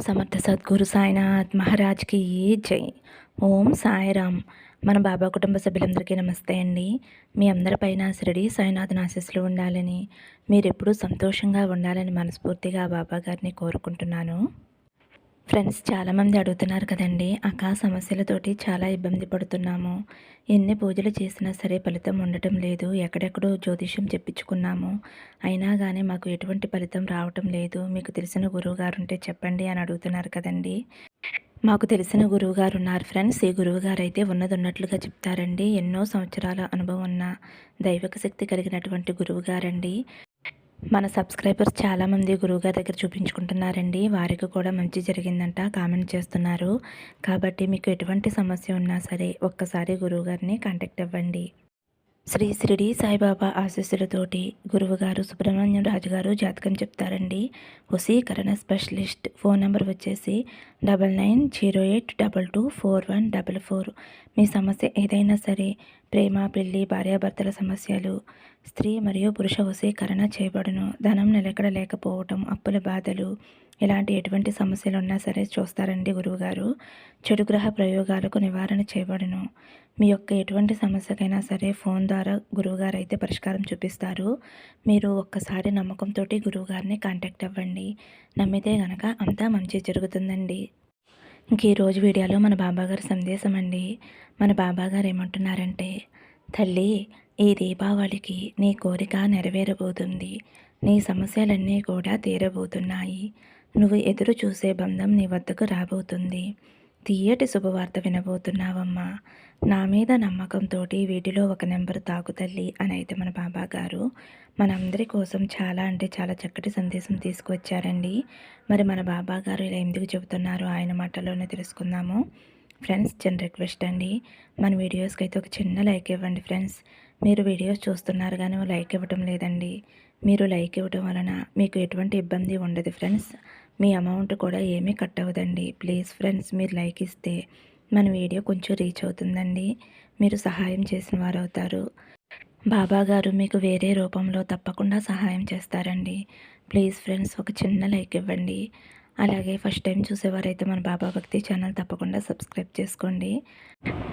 సమర్థ సద్గురు సాయినాథ్ మహారాజ్కి జై. ఓం సాయిరామ్. మన బాబా కుటుంబ సభ్యులందరికీ నమస్తే అండి. మీ అందరిపైన శిరడి సాయినాథన్ ఆశీస్సులు ఉండాలని మీరెప్పుడూ సంతోషంగా ఉండాలని మనస్ఫూర్తిగా బాబా గారిని కోరుకుంటున్నాను. ఫ్రెండ్స్ చాలామంది అడుగుతున్నారు కదండి అక్క సమస్యలతోటి చాలా ఇబ్బంది పడుతున్నాము. ఎన్ని పూజలు చేసినా సరే ఫలితం ఉండటం లేదు. ఎక్కడెక్కడో జ్యోతిష్యం చెప్పించుకున్నాము. అయినా కానీ మాకు ఎటువంటి ఫలితం రావటం లేదు. మీకు తెలిసిన గురువుగారు ఉంటే చెప్పండి అని అడుగుతున్నారు కదండి. మాకు తెలిసిన గురువుగారు ఉన్నారు ఫ్రెండ్స్. ఈ గురువుగారు అయితే ఉన్నది ఉన్నట్లుగా చెప్తారండి. ఎన్నో సంవత్సరాల అనుభవం ఉన్న దైవక శక్తి కలిగినటువంటి గురువు గారండి మన సబ్స్క్రైబర్స్ చాలామంది గురువుగారి దగ్గర చూపించుకుంటున్నారండి. వారికి కూడా మంచి జరిగిందంట కామెంట్ చేస్తున్నారు. కాబట్టి మీకు ఎటువంటి సమస్య ఉన్నా సరే ఒక్కసారి గురువుగారిని కాంటాక్ట్ అవ్వండి. శ్రీ శిరిడి సాయిబాబా ఆశీస్సులతోటి గురువుగారు సుబ్రహ్మణ్యం రాజు గారు జాతకం చెప్తారండి. వసీకరణ స్పెషలిస్ట్ ఫోన్ నెంబర్ వచ్చేసి double nine zero eight double two four one double four. మీ సమస్య ఏదైనా సరే ప్రేమ పెళ్ళి భార్యాభర్తల సమస్యలు స్త్రీ మరియు పురుష వశీకరణ చేయబడును. ధనం నిలకడ లేకపోవటం అప్పుల బాధలు ఇలాంటి ఎటువంటి సమస్యలు ఉన్నా సరే చూస్తారండి గురువుగారు. చెడు గ్రహ ప్రయోగాలకు నివారణ చేయబడును. మీ యొక్క ఎటువంటి సమస్యకైనా సరే ఫోన్ ద్వారా గురువుగారు అయితే పరిష్కారం చూపిస్తారు. మీరు ఒక్కసారి నమ్మకంతో గురువుగారిని కాంటాక్ట్ అవ్వండి. నమ్మితే గనక అంతా మంచి జరుగుతుందండి. ఇంక ఈరోజు వీడియోలో మన బాబాగారి సందేశం అండి మన బాబాగారు ఏమంటున్నారంటే తల్లి ఈ దీపావళికి నీ కోరిక నెరవేరబోతుంది. నీ సమస్యలన్నీ కూడా తీరబోతున్నాయి. నువ్వు ఎదురు చూసే బంధం నీ వద్దకు రాబోతుంది. తీయటి శుభవార్త వినబోతున్నావమ్మా. నా మీద నమ్మకంతో వీటిలో ఒక నెంబర్ తాగు తల్లి అని అయితే మన బాబా గారు మనందరి కోసం చాలా అంటే చాలా చక్కటి సందేశం తీసుకువచ్చారండి. మరి మన బాబా గారు ఇలా ఎందుకు చెబుతున్నారో ఆయన మాటలోనే తెలుసుకుందాము. ఫ్రెండ్స్ చిన్న రిక్వెస్ట్ అండి. మన వీడియోస్కి అయితే ఒక చిన్న లైక్ ఇవ్వండి ఫ్రెండ్స్. మీరు వీడియోస్ చూస్తున్నారు కానీ లైక్ ఇవ్వటం లేదండి. మీరు లైక్ ఇవ్వటం వలన మీకు ఎటువంటి ఇబ్బంది ఉండదు ఫ్రెండ్స్. మీ అమౌంట్ కూడా ఏమీ కట్ అవ్వదండి ప్లీజ్ ఫ్రెండ్స్ మీరు లైక్ ఇస్తే మన వీడియో కొంచెం రీచ్ అవుతుందండి. మీరు సహాయం చేసిన వారు అవుతారు బాబా గారు మీకు వేరే రూపంలో తప్పకుండా సహాయం చేస్తారండి. ప్లీజ్ ఫ్రెండ్స్ ఒక చిన్న లైక్ ఇవ్వండి. అలాగే ఫస్ట్ టైం చూసేవారైతే మన బాబా భక్తి ఛానల్ తప్పకుండా సబ్స్క్రైబ్ చేసుకోండి.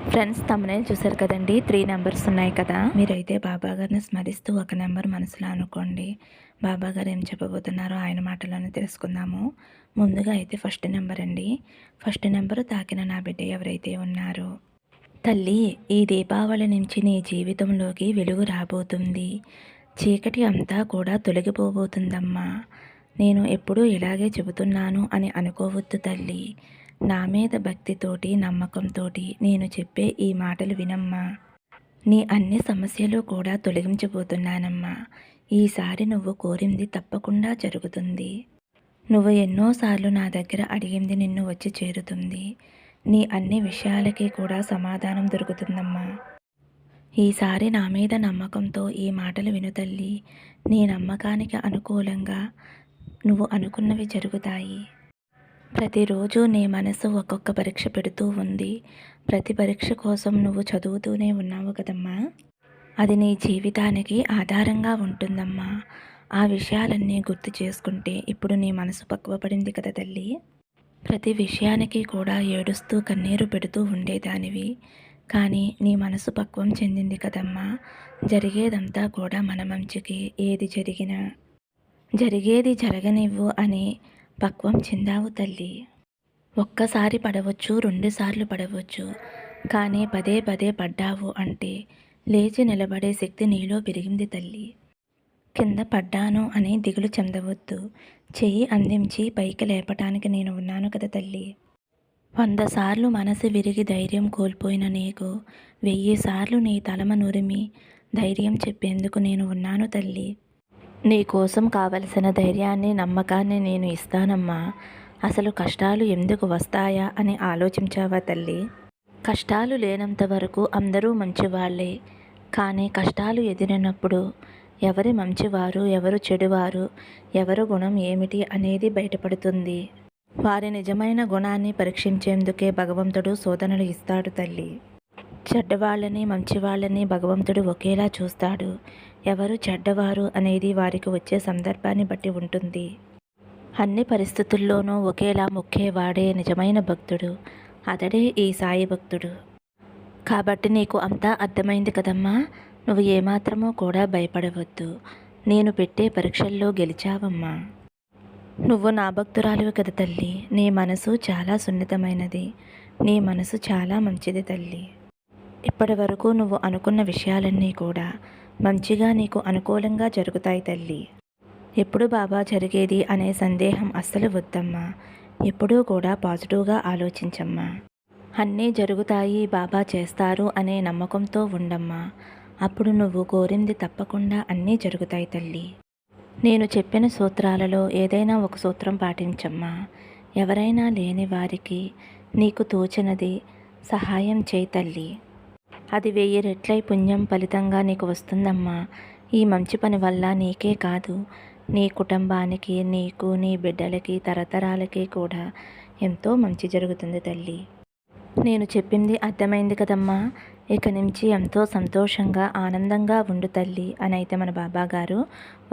ఫ్రెండ్స్ తమనే చూసారు కదండి? త్రీ నెంబర్స్ ఉన్నాయి కదా? మీరైతే బాబా గారిని స్మరిస్తూ ఒక నెంబర్ మనసులో అనుకోండి. బాబా గారు ఏం చెప్పబోతున్నారో ఆయన మాటలోనే తెలుసుకుందాము. ముందుగా అయితే ఫస్ట్ నెంబర్ అండి. ఫస్ట్ నెంబర్ తాకిన నా బిడ్డ ఎవరైతే ఉన్నారో. తల్లి ఈ దీపావళి నుంచి నీ జీవితంలోకి వెలుగు రాబోతుంది. చీకటి అంతా కూడా తొలగిపోబోతుందమ్మా. నేను ఎప్పుడూ ఇలాగే చెబుతున్నాను అని అనుకోవద్దు తల్లి. నా మీద భక్తితోటి నమ్మకంతోటి నేను చెప్పే ఈ మాటలు వినమ్మా. నీ అన్ని సమస్యలు కూడా తొలగించబోతున్నానమ్మా. ఈసారి నువ్వు కోరింది తప్పకుండా జరుగుతుంది. నువ్వు ఎన్నోసార్లు నా దగ్గర అడిగింది నిన్ను వచ్చి చేరుతుంది. నీ అన్ని విషయాలకి కూడా సమాధానం దొరుకుతుందమ్మా. ఈసారి నా మీద నమ్మకంతో ఈ మాటలు వినుతల్లి నీ నమ్మకానికి అనుకూలంగా నువ్వు అనుకున్నవి జరుగుతాయి. ప్రతిరోజు నీ మనసు ఒక్కొక్క పరీక్ష పెడుతూ ఉంది. ప్రతి పరీక్ష కోసం నువ్వు చదువుతూనే ఉన్నావు కదమ్మా. అది నీ జీవితానికి ఆధారంగా ఉంటుందమ్మా. ఆ విషయాలన్నీ గుర్తు చేసుకుంటే ఇప్పుడు నీ మనసు పక్వపడింది కదా తల్లి. ప్రతి విషయానికి కూడా ఏడుస్తూ కన్నీరు పెడుతూ ఉండేదానివి. కానీ నీ మనసు పక్వం చెందింది కదమ్మా. జరిగేదంతా కూడా మన మంచికి. ఏది జరిగినా జరిగేది జరగనివ్వు అని పక్వం చెందావు తల్లి. ఒక్కసారి పడవచ్చు రెండుసార్లు పడవచ్చు. కానీ పదే పదే పడ్డావు అంటే లేచి నిలబడే శక్తి నీలో పెరిగింది తల్లి. కింద పడ్డాను అని దిగులు చెందవద్దు. చెయ్యి అందించి పైకి లేపటానికి నేను ఉన్నాను కదా తల్లి. వంద సార్లు మనసు విరిగి ధైర్యం కోల్పోయిన నీకు వెయ్యి సార్లు నీ తలమ నురిమి ధైర్యం చెప్పేందుకు నేను ఉన్నాను తల్లి. నీ కోసం కావలసిన ధైర్యాన్ని నమ్మకాన్ని నేను ఇస్తానమ్మా. అసలు కష్టాలు ఎందుకు వస్తాయా అని ఆలోచించావా తల్లి? కష్టాలు లేనంత వరకు అందరూ మంచివాళ్ళే కానీ కష్టాలు ఎదిరినప్పుడు ఎవరి మంచివారు ఎవరు చెడువారు ఎవరు గుణం ఏమిటి అనేది బయటపడుతుంది. వారి నిజమైన గుణాన్ని పరీక్షించేందుకే భగవంతుడు శోధనలు ఇస్తాడు తల్లి. చెడ్డవాళ్ళని మంచివాళ్ళని భగవంతుడు ఒకేలా చూస్తాడు. ఎవరు చెడ్డవారు అనేది వారికి వచ్చే సందర్భాన్ని బట్టి ఉంటుంది. అన్ని పరిస్థితుల్లోనూ ఒకేలా మొక్కేవాడే నిజమైన భక్తుడు అతడే ఈ సాయి భక్తుడు. కాబట్టి నీకు అంతా అర్థమైంది కదమ్మా. నువ్వు ఏమాత్రమో కూడా భయపడవద్దు. నేను పెట్టే పరీక్షల్లో గెలిచావమ్మా. నువ్వు నా భక్తురాలివి కదా తల్లి. నీ మనసు చాలా సున్నితమైనది. నీ మనసు చాలా మంచిది తల్లి. ఇప్పటి వరకు నువ్వు అనుకున్న విషయాలన్నీ కూడా మంచిగా నీకు అనుకూలంగా జరుగుతాయి తల్లి. ఎప్పుడు బాబా జరిగేది అనే సందేహం అస్సలు వద్దమ్మా. ఎప్పుడూ కూడా పాజిటివ్గా ఆలోచించమ్మా. అన్నీ జరుగుతాయి బాబా చేస్తారు అనే నమ్మకంతో ఉండమ్మా. అప్పుడు నువ్వు కోరింది తప్పకుండా అన్నీ జరుగుతాయి తల్లి. నేను చెప్పిన సూత్రాలలో ఏదైనా ఒక సూత్రం పాటించమ్మా. ఎవరైనా లేని వారికి నీకు తోచినది సహాయం చేయి తల్లి. అది వెయ్యి రెట్లై పుణ్యం ఫలితంగా నీకు వస్తుందమ్మా. ఈ మంచి పని వల్ల నీకే కాదు. నీ కుటుంబానికి నీకు నీ బిడ్డలకి తరతరాలకి కూడా ఎంతో మంచి జరుగుతుంది తల్లి. నేను చెప్పింది అర్థమైంది కదమ్మా. ఇక నుంచి ఎంతో సంతోషంగా ఆనందంగా ఉండు తల్లి అని అయితే మన బాబా గారు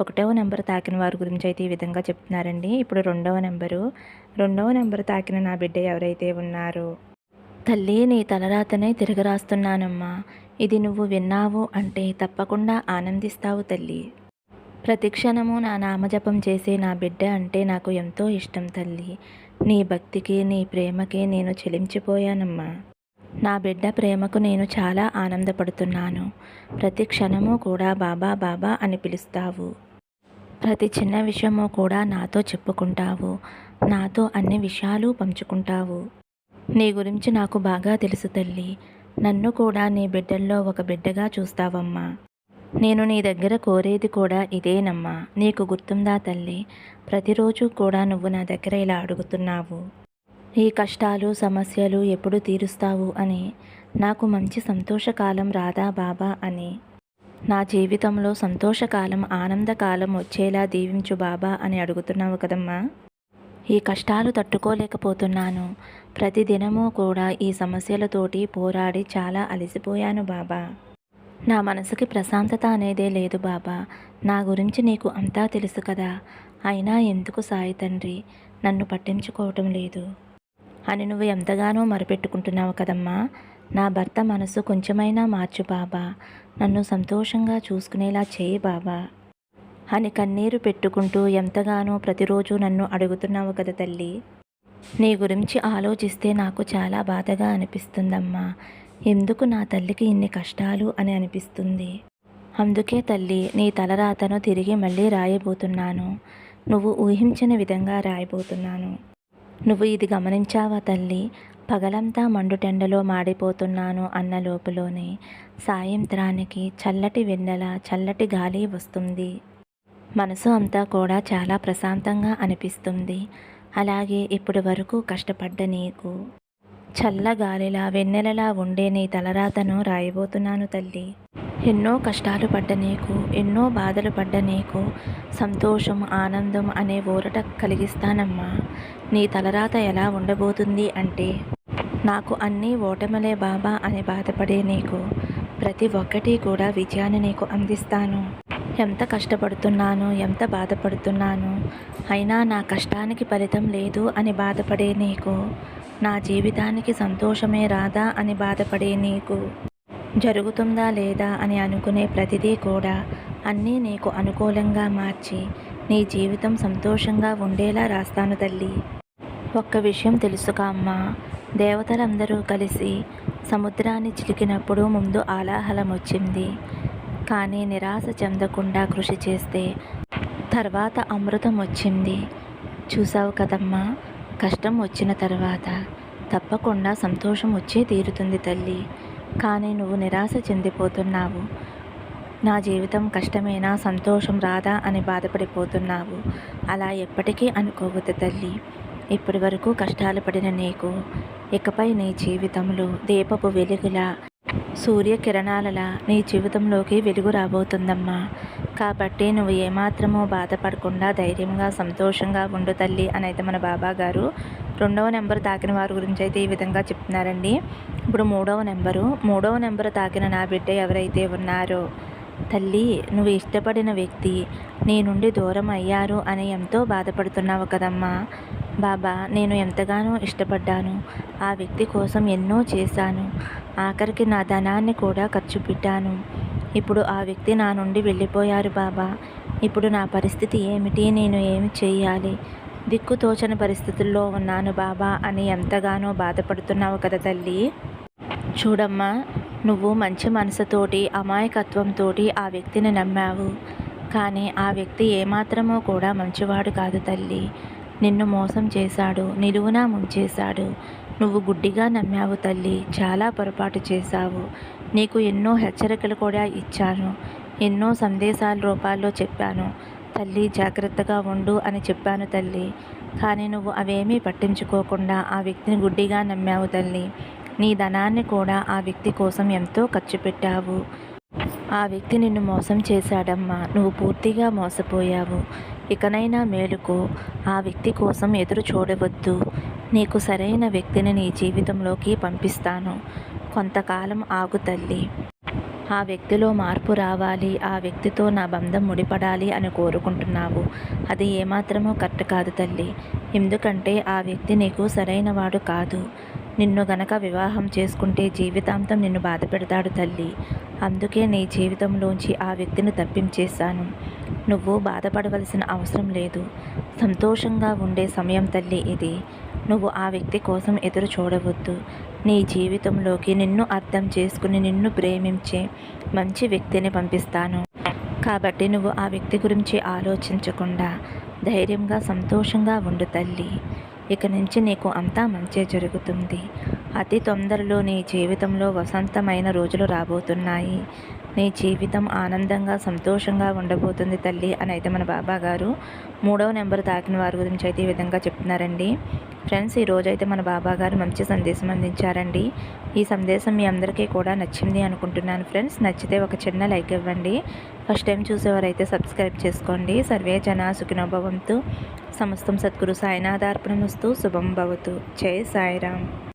ఒకటవ నెంబర్ తాకిన వారి గురించి అయితే ఈ విధంగా చెప్తున్నారండి. ఇప్పుడు రెండవ నెంబరు. రెండవ నెంబర్ తాకిన నా బిడ్డ ఎవరైతే ఉన్నారో తల్లి నీ తలరాతనే తిరగరాస్తున్నానమ్మా. ఇది నువ్వు విన్నావు అంటే తప్పకుండా ఆనందిస్తావు తల్లి. ప్రతి క్షణము నా నామజపం చేసే నా బిడ్డ అంటే నాకు ఎంతో ఇష్టం తల్లి. నీ భక్తికి నీ ప్రేమకి నేను చెలించిపోయానమ్మా. నా బిడ్డ ప్రేమకు నేను చాలా ఆనందపడుతున్నాను. ప్రతి క్షణము కూడా బాబా బాబా అని పిలుస్తావు. ప్రతి చిన్న విషయము కూడా నాతో చెప్పుకుంటావు. నాతో అన్ని విషయాలు పంచుకుంటావు. నీ గురించి నాకు బాగా తెలుసు తల్లి. నన్ను కూడా నీ బిడ్డల్లో ఒక బిడ్డగా చూస్తావమ్మా. నేను నీ దగ్గర కోరేది కూడా ఇదేనమ్మా. నీకు గుర్తుందా తల్లి? ప్రతిరోజు కూడా నువ్వు నా దగ్గర ఇలా అడుగుతున్నావు. ఈ కష్టాలు సమస్యలు ఎప్పుడు తీరుస్తావు అని. నాకు మంచి సంతోషకాలం రాదా బాబా అని. నా జీవితంలో సంతోషకాలం ఆనందకాలం వచ్చేలా దీవించు బాబా అని అడుగుతున్నావు కదమ్మా. ఈ కష్టాలు తట్టుకోలేకపోతున్నాను. ప్రతిదినము కూడా ఈ సమస్యలతోటి పోరాడి చాలా అలసిపోయాను బాబా. నా మనసుకి ప్రశాంతత అనేదే లేదు బాబా. నా గురించి నీకు అంతా తెలుసు కదా. అయినా ఎందుకు సాయి తండ్రి? నన్ను పట్టించుకోవటం లేదు. అని నువ్వు ఎంతగానో మరపెట్టుకుంటున్నావు కదమ్మా. నా భర్త మనసు కొంచెమైనా మార్చు బాబా. నన్ను సంతోషంగా చూసుకునేలా చేయి బాబా. అని కన్నీరు పెట్టుకుంటూ ఎంతగానో ప్రతిరోజు నన్ను అడుగుతున్నావు కదా తల్లి. నీ గురించి ఆలోచిస్తే నాకు చాలా బాధగా అనిపిస్తుందమ్మా. ఎందుకు నా తల్లికి ఇన్ని కష్టాలు అని అనిపిస్తుంది. అందుకే తల్లి నీ తలరాతను తిరిగి మళ్ళీ రాయబోతున్నాను. నువ్వు ఊహించిన విధంగా రాయబోతున్నాను. నువ్వు ఇది గమనించావా తల్లి? పగలంతా మండుటెండలో మాడిపోతున్నాను అన్న లోపలోనే సాయంత్రానికి చల్లటి వెన్నెల చల్లటి గాలి వస్తుంది. మనసు అంతా కూడా చాలా ప్రశాంతంగా అనిపిస్తుంది. అలాగే ఇప్పటి వరకు కష్టపడ్డ నీకు చల్లగాలిలా వెన్నెలలా ఉండే నీ తలరాతను రాయబోతున్నాను తల్లి. ఎన్నో కష్టాలు పడ్డ నీకు ఎన్నో బాధలు పడ్డ నీకు సంతోషం ఆనందం అనే ఊరట కలిగిస్తానమ్మా. నీ తలరాత ఎలా ఉండబోతుంది అంటే నాకు అన్నీ ఓటమలే బాబా అని బాధపడే నీకు ప్రతి ఒక్కటి కూడా విజయాన్ని నీకు అందిస్తాను. ఎంత కష్టపడుతున్నాను ఎంత బాధపడుతున్నాను అయినా నా కష్టానికి ఫలితం లేదు అని బాధపడే నీకు. నా జీవితానికి సంతోషమే రాదా అని బాధపడే నీకు. జరుగుతుందా లేదా అని అనుకునే ప్రతిదీ కూడా అన్నీ నీకు అనుకూలంగా మార్చి నీ జీవితం సంతోషంగా ఉండేలా రాస్తాను తల్లి. ఒక్క విషయం తెలుసుకా అమ్మా. దేవతలందరూ కలిసి సముద్రాన్ని చిలికినప్పుడు ముందు ఆలాహలం వచ్చింది కానీ నిరాశ చెందకుండా కృషి చేస్తే తర్వాత అమృతం వచ్చింది. చూసావు కదమ్మా కష్టం వచ్చిన తర్వాత తప్పకుండా సంతోషం వచ్చే తీరుతుంది తల్లి. కానీ నువ్వు నిరాశ చెందిపోతున్నావు. నా జీవితం కష్టమేనా సంతోషం రాదా అని బాధపడిపోతున్నావు. అలా ఎప్పటికీ అనుకోవద్దు తల్లి. ఇప్పటి వరకు కష్టాలు పడిన నీకు ఇకపై నీ జీవితంలో దీపపు వెలుగులా సూర్యకిరణాలలా నీ జీవితంలోకి వెలుగు రాబోతుందమ్మా. కాబట్టి నువ్వు ఏమాత్రమో బాధపడకుండా ధైర్యంగా సంతోషంగా ఉండు తల్లి అని అయితే మన బాబా గారు రెండవ నెంబర్ తాకిన వారి గురించి అయితే ఈ విధంగా చెప్తున్నారండి. ఇప్పుడు మూడవ నెంబరు. మూడవ నెంబర్ తాకిన నా బిడ్డ ఎవరైతే ఉన్నారో తల్లి నువ్వు ఇష్టపడిన వ్యక్తి నీ నుండి దూరం అయ్యారు అని ఎంతో బాధపడుతున్నావు కదమ్మా. బాబా నేను ఎంతగానో ఇష్టపడ్డాను. ఆ వ్యక్తి కోసం ఎన్నో చేశాను. ఆఖరికి నా ధనాన్ని కూడా ఖర్చు పెట్టాను. ఇప్పుడు ఆ వ్యక్తి నా నుండి వెళ్ళిపోయారు బాబా. ఇప్పుడు నా పరిస్థితి ఏమిటి? నేను ఏమి చేయాలి దిక్కుతోచని పరిస్థితుల్లో ఉన్నాను బాబా అని ఎంతగానో బాధపడుతున్నావు కదా తల్లి. చూడమ్మా నువ్వు మంచి మనసుతోటి అమాయకత్వంతోటి ఆ వ్యక్తిని నమ్మావు. కానీ ఆ వ్యక్తి ఏమాత్రమో కూడా మంచివాడు కాదు తల్లి. నిన్ను మోసం చేశాడు నిలువునా ముంచేశాడు. నువ్వు గుడ్డిగా నమ్మావు తల్లి చాలా పొరపాటు చేశావు. నీకు ఎన్నో హెచ్చరికలు కూడా ఇచ్చాను ఎన్నో సందేశాల రూపాల్లో చెప్పాను. తల్లి జాగ్రత్తగా ఉండు అని చెప్పాను తల్లి. కానీ నువ్వు అవేమీ పట్టించుకోకుండా ఆ వ్యక్తిని గుడ్డిగా నమ్మావు తల్లి. నీ ధనాన్ని కూడా ఆ వ్యక్తి కోసం ఎంతో ఖర్చు పెట్టావు. ఆ వ్యక్తి నిన్ను మోసం చేశాడమ్మా. నువ్వు పూర్తిగా మోసపోయావు. ఇకనైనా మేలుకు. ఆ వ్యక్తి కోసం ఎదురు చూడవద్దు. నీకు సరైన వ్యక్తిని నీ జీవితంలోకి పంపిస్తాను. కొంతకాలం ఆగు తల్లి. ఆ వ్యక్తిలో మార్పు రావాలి. ఆ వ్యక్తితో నా బంధం ముడిపడాలి అని కోరుకుంటున్నావు. అది ఏమాత్రమో కరెక్ట్ కాదు తల్లి. ఎందుకంటే ఆ వ్యక్తి నీకు సరైన వాడు కాదు. నిన్ను గనక వివాహం చేసుకుంటే జీవితాంతం నిన్ను బాధ పెడతాడు తల్లి. అందుకే నీ జీవితంలోంచి ఆ వ్యక్తిని తప్పించేశాను. నువ్వు బాధపడవలసిన అవసరం లేదు. సంతోషంగా ఉండే సమయం తల్లి ఇది. నువ్వు ఆ వ్యక్తి కోసం ఎదురు చూడవద్దు. నీ జీవితంలోకి నిన్ను అర్థం చేసుకుని నిన్ను ప్రేమించే మంచి వ్యక్తిని పంపిస్తాను. కాబట్టి నువ్వు ఆ వ్యక్తి గురించి ఆలోచించకుండా ధైర్యంగా సంతోషంగా ఉండు తల్లి. ఇక నుంచి నీకు అంతా మంచే జరుగుతుంది. అతి తొందరలో నీ జీవితంలో వసంతమైన రోజులు రాబోతున్నాయి. నీ జీవితం ఆనందంగా సంతోషంగా ఉండబోతుంది తల్లి అని అయితే మన బాబా గారు మూడవ నెంబర్ తాకిన వారి గురించి అయితే ఈ విధంగా చెప్తున్నారండి. ఫ్రెండ్స్ ఈరోజు అయితే మన బాబా గారు మంచి సందేశం అందించారండి. ఈ సందేశం మీ అందరికీ కూడా నచ్చింది అనుకుంటున్నాను ఫ్రెండ్స్. నచ్చితే ఒక చిన్న లైక్ ఇవ్వండి. ఫస్ట్ టైం చూసేవారైతే సబ్స్క్రైబ్ చేసుకోండి. సర్వే జన సుఖినోభవంతు. సమస్తం సద్గురు సాయినాథార్పణమస్తు. శుభం భవతు. జై సాయిరామ్.